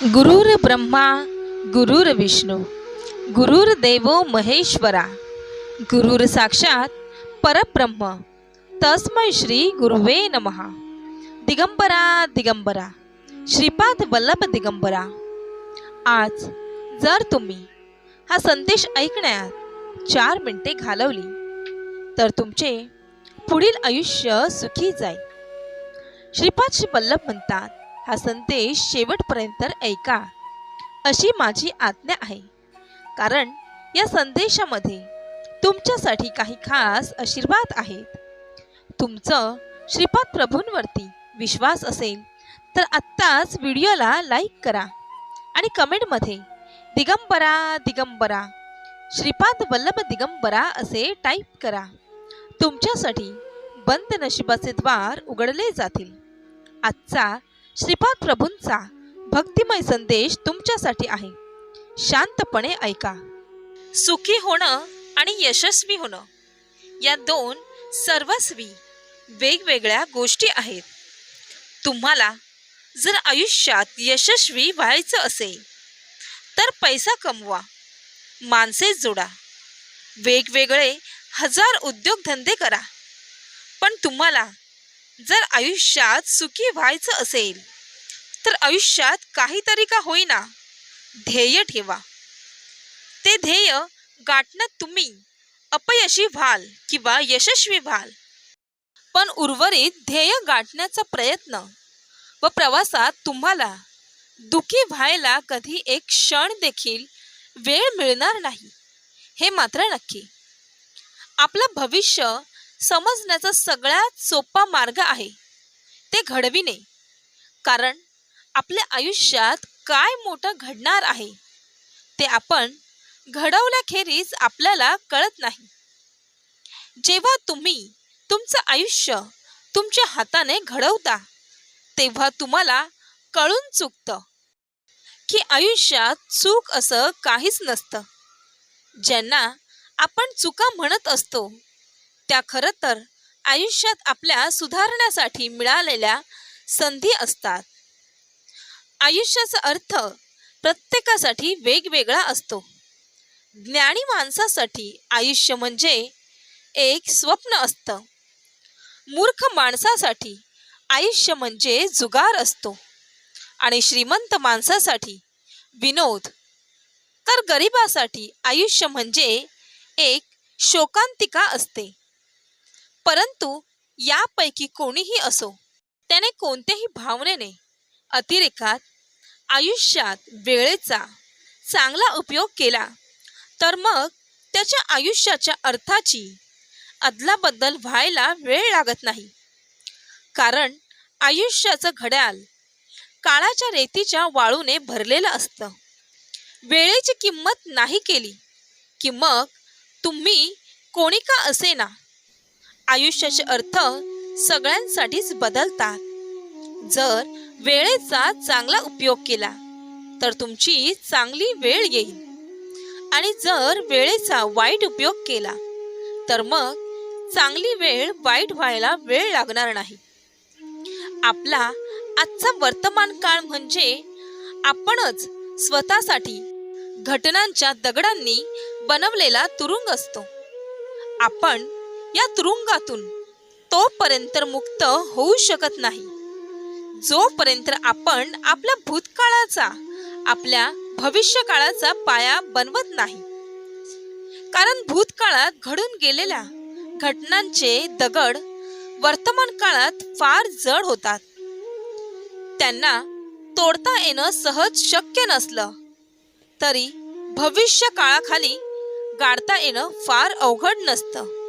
गुरुर ब्रह्मा गुरुर विष्णू गुरुर देवो महेश्वरा गुरुर साक्षात परब्रह्म तस्मै श्री गुरुवे नमहा दिगंबरा दिगंबरा श्रीपाद वल्लभ दिगंबरा आज जर तुम्ही हा संदेश ऐकण्यात चार मिनिटे घालवली तर तुमचे पुढील आयुष्य सुखी जाईल. श्रीपाद श्री वल्लभ म्हणतात हा संदेश शेवटपर्यंत ऐका. अशी माझी आज्ञा आहे. कारण या संदेशामध्ये तुमच्यासाठी काही खास आशीर्वाद आहेत. तुमचं श्रीपाद प्रभूंवरती विश्वास असेल तर आत्ताच व्हिडिओला लाईक करा आणि कमेंटमध्ये दिगंबरा दिगंबरा श्रीपाद वल्लभ दिगंबरा असे टाईप करा. तुमच्यासाठी बंद नशिबाचे द्वार उघडले जातील. आजचा श्रीपाद प्रभूंचा भक्तिमय संदेश तुमच्यासाठी आहे. शांतपणे ऐका. सुखी होणं आणि यशस्वी होणं या दोन सर्वस्वी वेगवेगळ्या गोष्टी आहेत. तुम्हाला जर आयुष्यात यशस्वी व्हायचं असेल तर पैसा कमवा माणसे जोडा. वेगवेगळे हजार उद्योगधंदे करा पण तुम्हाला जर आयुष्यात सुखी व्हायचं असेल तर आयुष्यात काहीतरी का होईना. ध्येय ठेवा. ते ध्येय गाठण्यात तुम्ही अपयशी व्हाल किंवा यशस्वी व्हाल. पण उर्वरित ध्येय गाठण्याचा प्रयत्न व प्रवासात तुम्हाला दुखी व्हायला कधी एक क्षण देखील वेळ मिळणार नाही हे मात्र नक्की. आपलं भविष्य समजण्याचा सगळ्यात सोपा मार्ग आहे. ते घडविणे. कारण आपल्या आयुष्यात काय मोठं घडणार आहे ते आपण घडवल्याखेरीज आपल्याला कळत नाही. जेव्हा तुम्ही तुमचं आयुष्य तुमच्या हाताने घडवता तेव्हा तुम्हाला कळून चुकतं की आयुष्यात चूक असं काहीच नसतं. ज्यांना आपण चुका म्हणत असतो त्या खरं तर आयुष्यात आपल्या सुधारण्यासाठी मिळालेल्या संधी असतात. आयुष्याचा अर्थ प्रत्येकासाठी वेगवेगळा असतो. ज्ञानी माणसासाठी आयुष्य म्हणजे एक स्वप्न असतं. मूर्ख माणसासाठी आयुष्य म्हणजे जुगार असतो. आणि श्रीमंत माणसासाठी विनोद. तर गरिबासाठी आयुष्य म्हणजे एक शोकांतिका असते. परंतु यापैकी कोणीही असो त्याने कोणत्याही भावनेने अतिरेकात आयुष्यात वेळेचा चांगला उपयोग केला तर मग त्याच्या आयुष्याच्या अर्थाची अदलाबद्दल व्हायला वेळ लागत नाही. कारण आयुष्याचं घड्याल काळाच्या रेतीच्या वाळूने भरलेलं असतं. वेळेची किंमत नाही केली की मग तुम्ही कोणी का असेना आयुष्याचे अर्थ सगळ्यांसाठीच बदलतात. जर वेळेचा चांगला उपयोग केला तर तुमची चांगली वेळ येईल. आणि जर वेळेचा वाईट उपयोग केला तर मग चांगली वेळ वाईट व्हायला वेळ लागणार नाही. आपला आजचा वर्तमान काळ म्हणजे आपणच स्वतःसाठी घटनांच्या दगडांनी बनवलेला तुरुंग असतो. आपण या तुरुंगातून तोपर्यंत मुक्त होऊ शकत नाही. जोपर्यंत आपण आपल्या भूतकाळाचा आपल्या भविष्यकाळाचा पाया बनवत नाही. कारण भूतकाळात घडून गेलेल्या घटनांचे दगड वर्तमान काळात फार जड होतात. त्यांना तोडता येणं सहज शक्य नसलं तरी भविष्य काळाखाली गाडता येणं फार अवघड नसतं.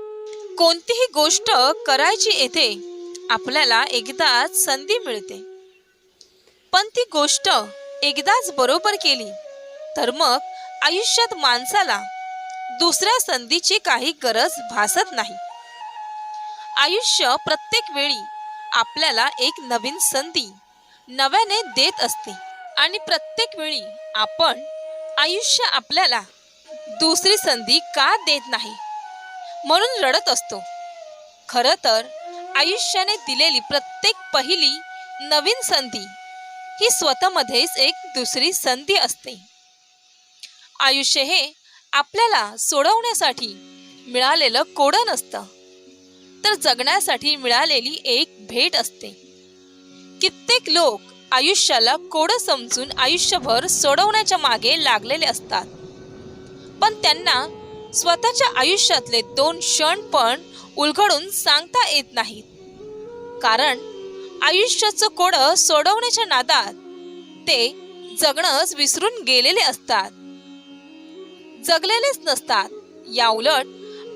कोणतीही गोष्ट करायची येथे आपल्याला एकदाच संधी मिळते. पण ती गोष्ट एकदाच बरोबर केली तर मग आयुष्यात माणसाला दुसऱ्या संधीची काही गरज भासत नाही. आयुष्य प्रत्येक वेळी आपल्याला एक नवीन संधी नव्याने देत असते आणि प्रत्येक वेळी आपण आयुष्य आपल्याला दुसरी संधी का देत नाही? म्हणून रडत असतो. खरं तर आयुष्याने दिलेली प्रत्येक पहिली नवीन संधी ही स्वतःमध्येच एक दुसरी संधी असते. आयुष्य हे आपल्याला सोडवण्यासाठी मिळालेलं कोडं नसतं. तर जगण्यासाठी मिळालेली एक भेट असते. कित्येक लोक आयुष्याला कोडं समजून आयुष्यभर सोडवण्याच्या मागे लागलेले असतात. पण त्यांना स्वतःच्या आयुष्यातले दोन क्षण पण उलगडून सांगता येत नाहीत. कारण आयुष्याचं कोडं सोडवण्याच्या नादात ते जगणंच विसरून गेलेले असतात. जगलेलेच नसतात. या उलट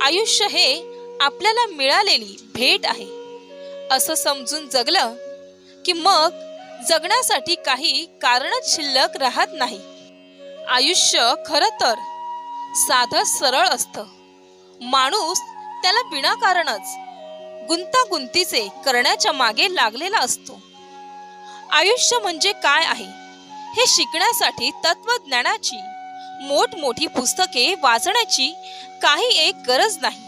आयुष्य हे आपल्याला मिळालेली भेट आहे. असं समजून जगलं की मग जगण्यासाठी काही कारणच शिल्लक राहत नाही. आयुष्य खरं तर साधं सरळ असतं. माणूस त्याला विनाकारणच गुंतागुंतीचे करण्याच्या मागे लागलेला असतो. आयुष्य म्हणजे काय आहे? हे शिकण्यासाठी तत्वज्ञानाची मोठमोठी पुस्तके वाचण्याची काही एक गरज नाही.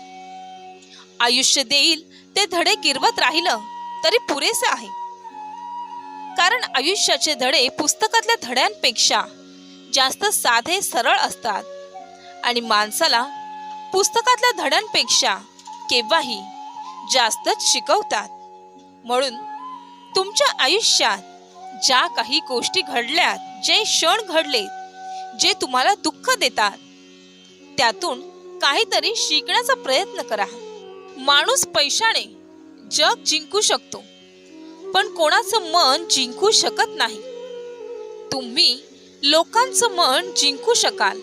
आयुष्य देईल ते धडे गिरवत राहिलं तरी पुरेसे आहे. कारण आयुष्याचे धडे पुस्तकातल्या धड्यांपेक्षा जास्त साधे सरळ असतात. आणि माणसाला पुस्तकातल्या धड्यांपेक्षा केव्हाही जास्तच शिकवतात. म्हणून तुमच्या आयुष्यात ज्या काही गोष्टी घडल्यात जे क्षण घडले जे तुम्हाला दुःख देतात त्यातून काहीतरी शिकण्याचा प्रयत्न करा. माणूस पैशाने जग जिंकू शकतो पण कोणाचं मन जिंकू शकत नाही. तुम्ही लोकांचं मन जिंकू शकाल.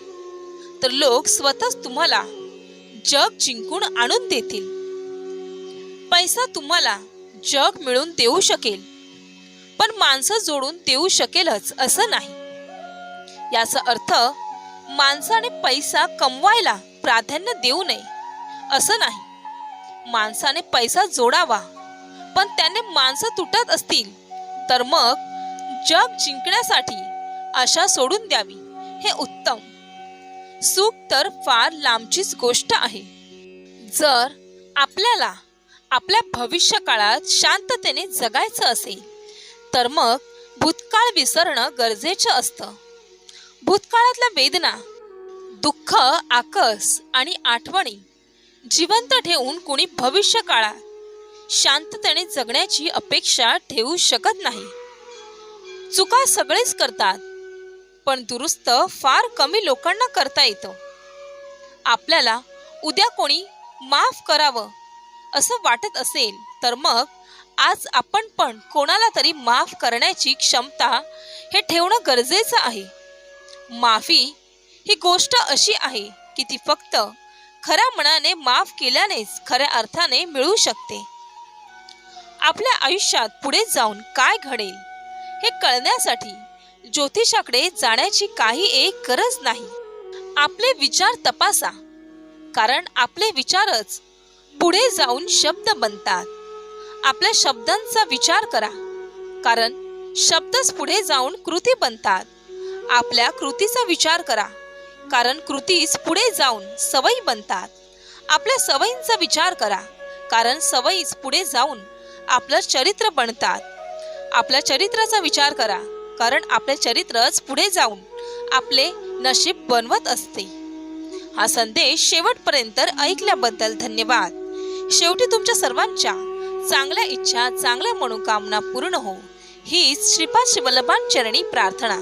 तर लोक स्वतःच तुम्हाला जग जिंकून आणून देतील. पैसा तुम्हाला जग मिळून देऊ शकेल पण माणसं जोडून देऊ शकेलच असं नाही. याचा अर्थ माणसाने पैसा कमवायला प्राधान्य देऊ नये असं नाही. माणसाने पैसा जोडावा पण त्याने माणसं तुटत असतील तर मग जग जिंकण्यासाठी आशा सोडून द्यावी हे उत्तम. सुख तर फार लांबचीच गोष्ट आहे. जर आपल्याला आपल्या भविष्य काळात शांततेने जगायचं असेल तर मग भूतकाळ विसरणं गरजेचं असतं. भूतकाळातल्या वेदना दुःख आकस आणि आठवणी जिवंत ठेवून कुणी भविष्य काळात शांततेने जगण्याची अपेक्षा ठेवू शकत नाही. चुका सगळेच करतात पण दुरुस्त फार कमी लोकांना करता येतं. आपल्याला उद्या कोणी माफ करावं असं वाटत असेल तर मग आज आपण पण कोणाला तरी माफ करण्याची क्षमता हे ठेवणं गरजेचं आहे. माफी ही गोष्ट अशी आहे की ती फक्त खऱ्या मनाने माफ केल्यानेच खऱ्या अर्थाने मिळू शकते. आपल्या आयुष्यात पुढे जाऊन काय घडेल हे कळण्यासाठी ज्योतिषाकडे जाण्याची काही एक गरज नाही. आपले विचार तपासा. कारण आपले विचारच पुढे जाऊन शब्द बनतात. आपल्या शब्दांचा विचार करा. कारण शब्दच पुढे जाऊन कृती बनतात. आपल्या कृतीचा विचार करा. कारण कृतीच पुढे जाऊन सवयी बनतात. आपल्या सवयींचा विचार करा. कारण सवयीच पुढे जाऊन आपलं चरित्र बनतात. आपल्या चरित्राचा विचार करा. कारण आपले चरित्रच पुढे जाऊन आपले नशीब बनवत असते. हा संदेश शेवटपर्यंत ऐकल्याबद्दल धन्यवाद. शेवटी तुमच्या सर्वांच्या चांगल्या इच्छा चांगल्या मनोकामना पूर्ण हो. हीच श्रीपाद शिवल्लभांचरणी प्रार्थना.